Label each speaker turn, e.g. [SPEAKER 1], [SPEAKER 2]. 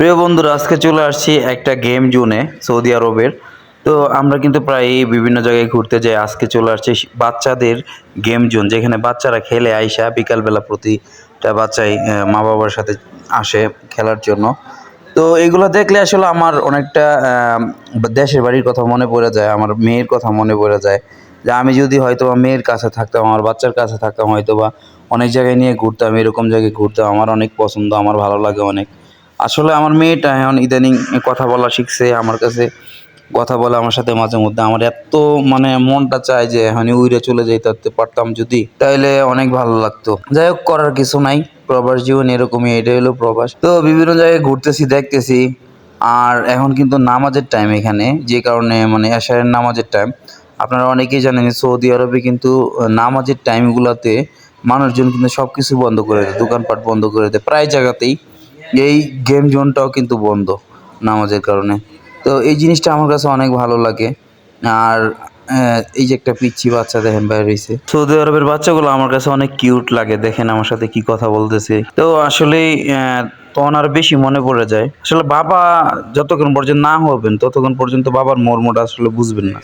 [SPEAKER 1] প্রিয় বন্ধুরা, আজকে চলে আসছি একটা গেম জোনে সৌদি আরবের। তো আমরা কিন্তু প্রায় বিভিন্ন জায়গায় ঘুরতে যাই। আজকে চলে আসছি বাচ্চাদের গেম জোন যেখানে বাচ্চারা খেলে আইসা বিকালবেলা প্রতিটা বাচ্চাই মা বাবার সাথে আসে খেলার জন্য। তো এগুলো দেখলে আসলে আমার অনেকটা দেশের বাড়ির কথা মনে পড়ে যায়, আমার মেয়ের কথা মনে পড়ে যায়। যে আমি যদি হয়তো বা মেয়ের কাছে থাকতাম, আমার বাচ্চার কাছে থাকতাম হয়তো বা অনেক জায়গায় নিয়ে ঘুরতাম, এরকম জায়গায় ঘুরতাম, আমার অনেক পছন্দ, আমার ভালো লাগে অনেক। আসলে আমার মেয়েটা এখন ইদানিং কথা বলা শিখছে, আমার কাছে কথা বলে আমার সাথে মাঝে মধ্যে আমার এত মানে মনটা চায় যে এখন উইরে চলে যাইতে পারতাম যদি, তাইলে অনেক ভালো লাগতো। যাই হোক, করার কিছু নাই, প্রবাস জীবন এরকমই, এটাই হলো প্রবাস। তো বিভিন্ন জায়গায় ঘুরতেছি, দেখতেছি, আর এখন কিন্তু নামাজের টাইম এখানে, যে কারণে মানে এশারের নামাজের টাইম আপনারা অনেকেই জানেন সৌদি আরবে কিন্তু নামাজের টাইমগুলোতে মানুষজন কিন্তু সব কিছু বন্ধ করে দেয়, দোকানপাট বন্ধ করে দেয়, প্রায় জায়গাতেই। এই গেম জোনটাও কিন্তু বন্ধ নামাজের কারণে। তো এই জিনিসটা আমার কাছে অনেক ভালো লাগে। আর এই যে একটা পিচ্ছি বাচ্চা দেখেন বাইরে হয়েছে সৌদি আরবের বাচ্চাগুলো আমার কাছে অনেক কিউট লাগে। দেখেন আমার সাথে কি কথা বলতেছে। তো আসলেই আহ, তখন আর বেশি মনে পড়ে যায়। আসলে বাবা যতক্ষণ পর্যন্ত না হবেন ততক্ষণ পর্যন্ত বাবার মর্মটা আসলে বুঝবেন না।